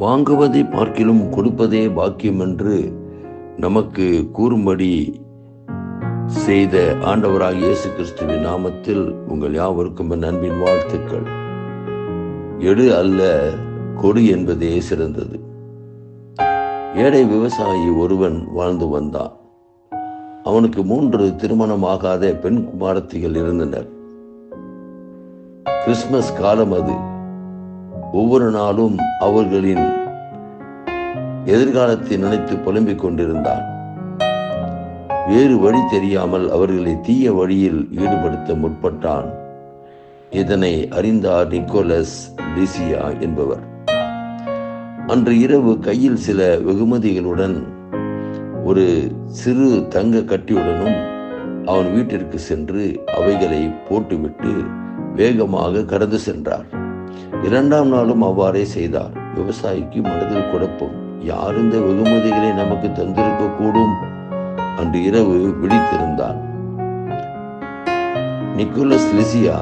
வாங்குவதை பார்க்கிலும் கொடுப்பதே பாக்கியம் என்று நமக்கு கூறும்படி செய்த ஆண்டவராக இயேசு கிறிஸ்துவின் நாமத்தில் உங்கள் யாவருக்கும் என் அன்பின் வாழ்த்துக்கள். எடு அல்ல கொடு என்பதே சிறந்தது. ஏழை விவசாயி ஒருவன் வாழ்ந்து வந்தான். அவனுக்கு மூன்று திருமணமாகாத பெண் குமாரத்திகள் இருந்தனர். கிறிஸ்துமஸ் காலம் அது. ஒவ்வொரு நாளும் அவர்களின் எதிர்காலத்தை நினைத்து புலம்பிக் கொண்டிருந்தான் வேறு வழி தெரியாமல் அவர்களை தீய வழியில் ஈடுபடுத்த முற்பட்டான். இதனை அறிந்தார் நிக்கோலஸ் லிசியா என்பவர். அன்று இரவு கையில் சில வெகுமதிகளுடன் ஒரு சிறு தங்க கட்டியுடனும் அவன் வீட்டிற்கு சென்று அவைகளை போட்டுவிட்டு வேகமாக கடந்து சென்றார். இரண்டாம் நாளும் அவ்வாறே செய்தார். விவசாயிக்கு மனதில் குழப்பம். யார் இந்த வெகுமதிகளை நமக்கு தந்திருக்க கூடும் அன்று இரவு விழித்திருந்தான். நிக்கோலஸ் லிசியா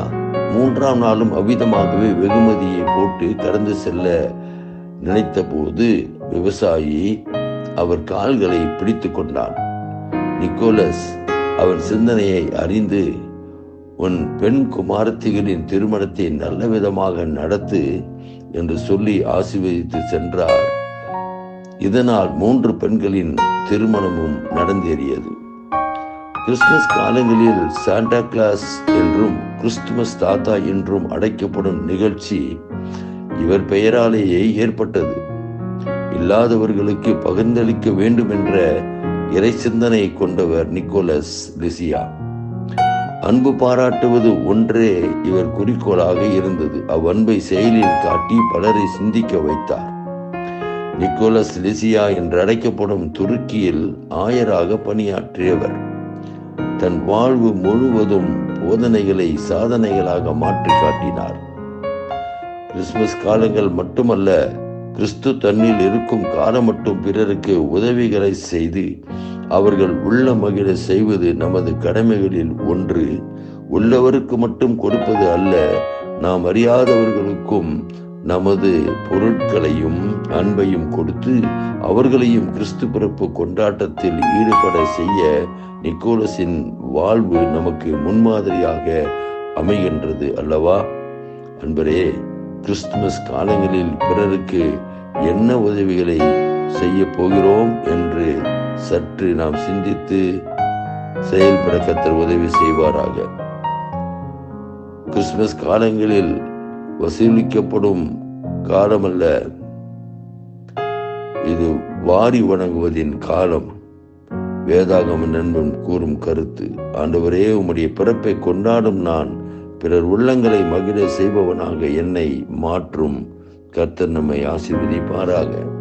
மூன்றாம் நாளும் அவ்விதமாகவே வெகுமதியை போட்டு கடந்து செல்ல நினைத்த போது விவசாயி அவர் கால்களை பிடித்து கொண்டான். நிக்கோலஸ் அவர் சிந்தனையை அறிந்து உன் பெண் குமாரத்திகளின் திருமணத்தை நல்ல விதமாக நடத்து என்று சொல்லி ஆசீர்வதித்து சென்றார். இதனால் மூன்று பெண்களின் திருமணமும் நடந்தேறியது. கிறிஸ்துமஸ் காலங்களில் சாண்டா கிளாஸ் என்றும் கிறிஸ்துமஸ் தாத்தா என்றும் அழைக்கப்படும் நிகழ்ச்சி இவர் பெயராலேயே ஏற்பட்டது. இல்லாதவர்களுக்கு பகிர்ந்தளிக்க வேண்டும் என்ற இறை சிந்தனை கொண்டவர் நிக்கோலஸ் லிசியா. அன்பு பாராட்டுவது ஒன்றே இவர் குறிக்கோளாக இருந்தது. அவ்வன்பை செயலில் காட்டி பலரை சிந்திக்க வைத்தார். நிக்கோலஸ் லிசியா என்று அழைக்கப்படும் துருக்கியில் ஆயராக பணியாற்றியவர். தன் வாழ்வு முழுவதும் போதனைகளை சாதனைகளாக மாற்றி காட்டினார். கிறிஸ்துமஸ் காலங்கள் மட்டுமல்ல கிறிஸ்து தன்னில் இருக்கும் காலம் மட்டும் பிறருக்கு உதவிகளை செய்து அவர்கள் உள்ள மகிழ செய்வது நமது கடமைகளில் ஒன்று. உள்ளவருக்கு மட்டும் கொடுப்பது அல்ல நாம் அறியாதவர்களுக்கும் நமது பொருட்களையும் அன்பையும் கொடுத்து அவர்களையும் கிறிஸ்து பிறப்பு கொண்டாட்டத்தில் ஈடுபட செய்ய நிக்கோலஸின் வாழ்வு நமக்கு முன்மாதிரியாக அமைகின்றது அல்லவா? அன்பரே கிறிஸ்துமஸ் காலங்களில் பிறருக்கு என்ன உதவிகளை செய்ய போகிறோம் என்று சற்று நாம் சிந்தித்து செயல்பட கத்தர் உதவி செய்வாராக. கிறிஸ்துமஸ் காலங்களில் வசூலிக்கப்படும் காலமல்ல. இது வாரி வணங்குவதின் காலம். வேதாகம நண்பன் கூறும் கருத்து ஆண்டவரே உம்முடைய பிறப்பை கொண்டாடும் நான். பிறர் உள்ளங்களை மகிழ செய்பவனாக என்னை மாற்றும். கர்த்தர் நம்மை ஆசீர்வதிப்பாராக.